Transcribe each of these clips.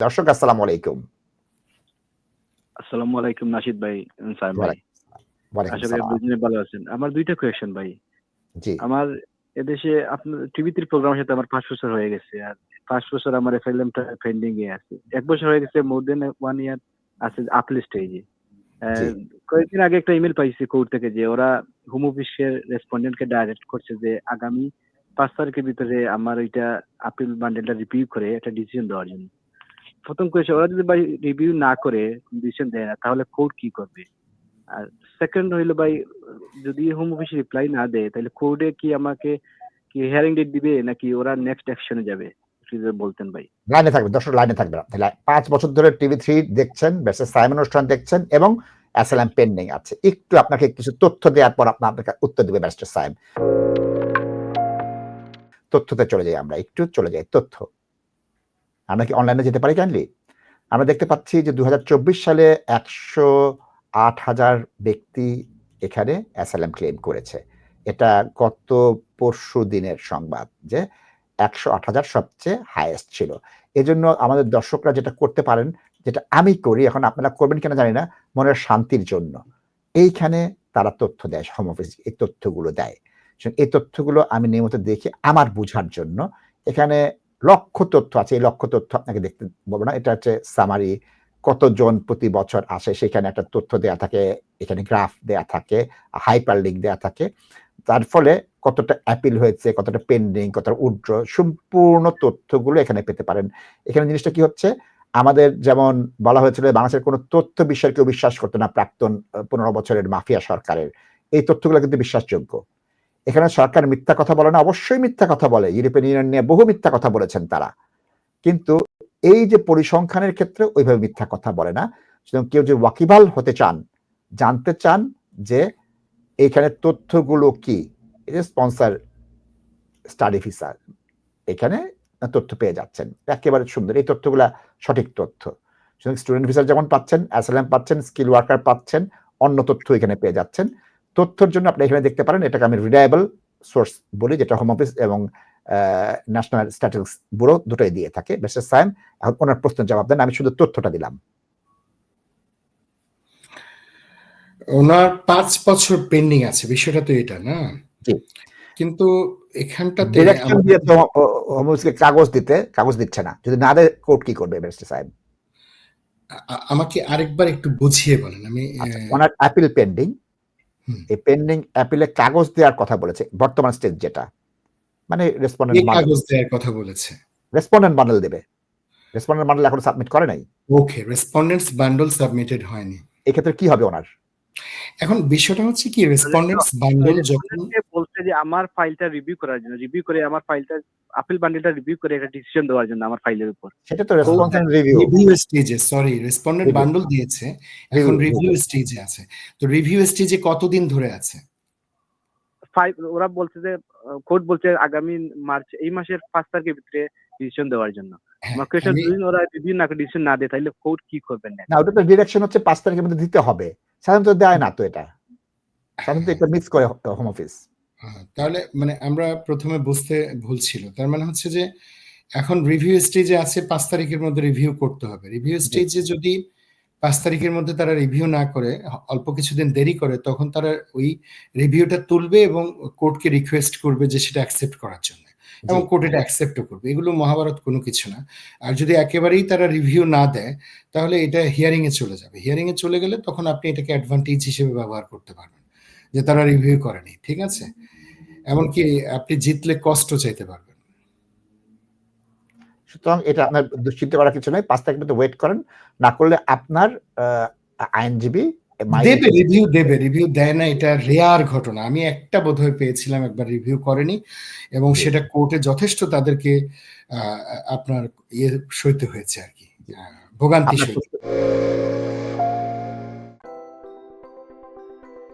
দর্শক আসসালামু আলাইকুম। আসসালামু আলাইকুম নাশিদ ভাই সাইম ভাই। আশা করি। দুজনে ভালো আছেন। আমার দুইটা কোয়েশ্চেন ভাই। জি। আমার এদেশে আপনার টিভিতে প্রোগ্রামের সাথে আমার পাঁচ বছর হয়ে গেছে আর পাঁচ বছর আমার পেন্ডিং এ আছে। এক বছর হয়ে গেছে মোর দেন ওয়ান ইয়ার আছে আপল স্টেজে কয়েকদিন আগে একটা ইমেল পাইছি কোর্ট থেকে যে ওরা হোম অফিসের রেসপন্ডেন্টকে ডাইরেক্ট করছে যে আগামী পাঁচ তারিখের ভিতরে আমার ওইটা আপিল বান্ডেলটা রিভিউ করে একটা ডিসিশন দেওয়ার জন্য। প্রথম কোয়েশ্চেন ওরা যদি ভাই রিভিউ না করে ডিসিশন দেয় না, তাহলে কোর্ট কি করবে? আর সেকেন্ড হইল ভাই, যদি হোম অফিস রিপ্লাই না দেয়, তাহলে কোর্টে কি আমাকে কি হিয়ারিং ডেট দিবে, নাকি ওরা নেক্সট অ্যাকশনে যাবে? বলতেন ভাই। লাইনে থাকবে, দর্শক লাইনে থাকবে তাহলে পাঁচ বছর ধরে টিভি থ্রি দেখছেন ব্যাসের সাইম অনুষ্ঠান দেখছেন, এবং অ্যাসালাম পেন্ডিং আছে। একটু আপনাকে কিছু তথ্য দেওয়ার পর আপনার আপনাকে উত্তর দেবে ব্যারিস্টার সাইম তথ্যতে চলে যাই আমরা, একটু চলে যাই। তথ্য। আমরা কি অনলাইনে যেতে পারি কাইন্ডলি আমরা দেখতে পাচ্ছি যে দু হাজার চব্বিশ সালে একশো আট হাজার ব্যক্তি এখানে অ্যাসালাম ক্লেম করেছে। এটা গত পরশু দিনের সংবাদ যে একশো আট হাজার সবচেয়ে হায়েস্ট ছিল। এজন্য আমাদের দর্শকরা যেটা করতে পারেন, যেটা আমি করি, এখন আপনারা করবেন কিনা জানি না, মনের শান্তির জন্য। এইখানে তারা তথ্য দেয় হোম অফিস এই তথ্যগুলো দেয়। এই তথ্যগুলো আমি নিয়মিত দেখি আমার বুঝার জন্য। এখানে লক্ষ তথ্য আছে, এই লক্ষ তথ্য আপনাকে দেখতে বলব না। এটা হচ্ছে সামারি কতজন প্রতি বছর আসে, সেখানে একটা তথ্য দেয়া থাকে, এখানে গ্রাফ দেয়া থাকে হাইপার লিঙ্ক দেয়া থাকে। তার ফলে কতটা অ্যাপিল হয়েছে, কতটা পেন্ডিং কতটা উড্র, সম্পূর্ণ তথ্যগুলো এখানে পেতে পারেন। এখানে জিনিসটা কি হচ্ছে? আমাদের যেমন বলা হয়েছিল, বাংলাদেশের কোনো তথ্য বিষয়ে কেউ বিশ্বাস করতো না, প্রাক্তন পনেরো বছরের মাফিয়া সরকারের। এই তথ্যগুলো কিন্তু বিশ্বাসযোগ্য। এখানে সরকার মিথ্যা কথা বলে না, অবশ্যই মিথ্যা কথা বলে। ইউরোপিয়ান ইউনিয়ন নিয়ে বহু মিথ্যা কথা বলেছেন তারা। কিন্তু এই যে পরিসংখ্যানের ক্ষেত্রে ওইভাবে মিথ্যা কথা বলে না। সুতরাং কেউ যে ওয়াকিবাল হতে চান, জানতে চান যে এইখানে তথ্যগুলো কি স্পন্সার স্টাডি ভিসা, এখানে তথ্য পেয়ে যাচ্ছেন। একেবারে সুন্দর, এই তথ্যগুলা সঠিক তথ্য। সুতরাং স্টুডেন্ট ভিসা যেমন পাচ্ছেন অ্যাসালাম পাচ্ছেন, স্কিল ওয়ার্কার পাচ্ছেন, অন্য তথ্য এখানে পেয়ে যাচ্ছেন। তথ্যের জন্য আপনি এখানে দেখতে পারেন এটাকে আমি রিলায়েবল সোর্স বলি যেটা হোম অফিস এবং ন্যাশনাল স্ট্যাটিস্টিক্স ব্যুরো দুটোই দিয়ে থাকে। বেশি সাইম এখন ওনার প্রশ্নের জবাব দেন আমি শুধু তথ্যটা দিলাম। ওনার পাঁচ বছর পেন্ডিং আছে বিষয়টা তো এটা না? কিন্তু এখানটাতে ডিরেকশন দিয়ে তো হোম কাগজ দিতে কাগজ দিচ্ছে না। যদি না দেয় কোর্ট কি করবে ব্যারিস্টার সাহেব আমাকে আরেকবার একটু বুঝিয়ে বলেন আমি আচ্ছা ওনার অ্যাপিল পেন্ডিং। এই পেন্ডিং অ্যাপিলে কাগজ দেওয়ার কথা বলেছে বর্তমান স্টেজ যেটা। মানে রেসপন্ডেন্ট কাগজ দেওয়ার কথা বলেছে? রেসপন্ডেন্ট বান্ডেল দেবে। রেসপন্ডেন্ট বান্ডেল এখন সাবমিট করে নাই। ওকে রেসপন্ডেন্টস বান্ডেল সাবমিটেড হয়নি। এক্ষেত্রে কি হবে ওনার? এখন বিষয়টা হচ্ছে কি রেসপন্ডেন্টস বান্ডেল যখন বলছে যে আমার ফাইলটা রিভিউ করার জন্য রিভিউ করে আমার ফাইলটা আপিল বান্ডেলটা রিভিউ করে একটা ডিসিশন দেওয়ার জন্য আমার ফাইলের উপর। সেটা তো রেসপন্স এন্ড রিভিউ রিভিউ স্টেজে সরি রেসপন্ডেন্ট. বান্ডল দিয়েছে এখন রিভিউ স্টেজে আছে। তো রিভিউ স্টেজে কতদিন ধরে আছে? ফাইল ওরা বলছে যে কোর্ট বলছে আগামী মার্চ এই মাসের পাঁচ তারিখের ভিতরে ডিসিশন দেওয়ার জন্য। হ্যাঁ, আমি- যদি ওরা রিভিউ না ডিসিশন না দেয় তাহলে কোর্ট কি করবেন না না ওটা তো ডিরেকশন হচ্ছে পাঁচ তারিখের মধ্যে দিতে হবে। সাধারণত দেয় না তো এটা। সাধারণত এটা মিস করে হোম অফিস তাহলে মানে আমরা প্রথমে বুঝতে ভুল ছিল। তার মানে হচ্ছে যে এখন রিভিউ স্টেজে আছে পাঁচ তারিখের মধ্যে রিভিউ করতে হবে। রিভিউ স্টেজে যদি পাঁচ তারিখের মধ্যে তারা রিভিউ না করে অল্প কিছুদিন দেরি করে তখন তারা ওই রিভিউটা তুলবে এবং কোর্টকে রিকোয়েস্ট করবে যে সেটা অ্যাকসেপ্ট করার জন্য এবং কোর্ট এটা অ্যাকসেপ্টও করবে। এগুলো মহাভারত কোনো কিছু না। আর যদি একেবারেই তারা রিভিউ না দেয় তাহলে এটা হিয়ারিং এ চলে যাবে। হিয়ারিং এ চলে গেলে তখন আপনি এটাকে অ্যাডভান্টেজ হিসেবে ব্যবহার করতে পারবেন। যে তারা রিভিউ করেনি ঠিক আছে? এমনকি আপনি জিতলে কষ্ট চাইতে পারবেন। সুতরাং এটা আপনার দুশ্চিন্তা করার কিছু নেই। পাঁচ তারিখ ওয়েট করেন। না করলে আপনার আইনজীবী দেবে রিভিউ দেবে রিভিউ দেয় না এটা রেয়ার ঘটনা। আমি একটা বোধহয় পেয়েছিলাম একবার রিভিউ করেনি এবং সেটা কোর্টে যথেষ্ট তাদেরকে আপনার ইয়ে সইতে হয়েছে আর কি। ভোগান্তি সইতে।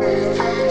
Thank you.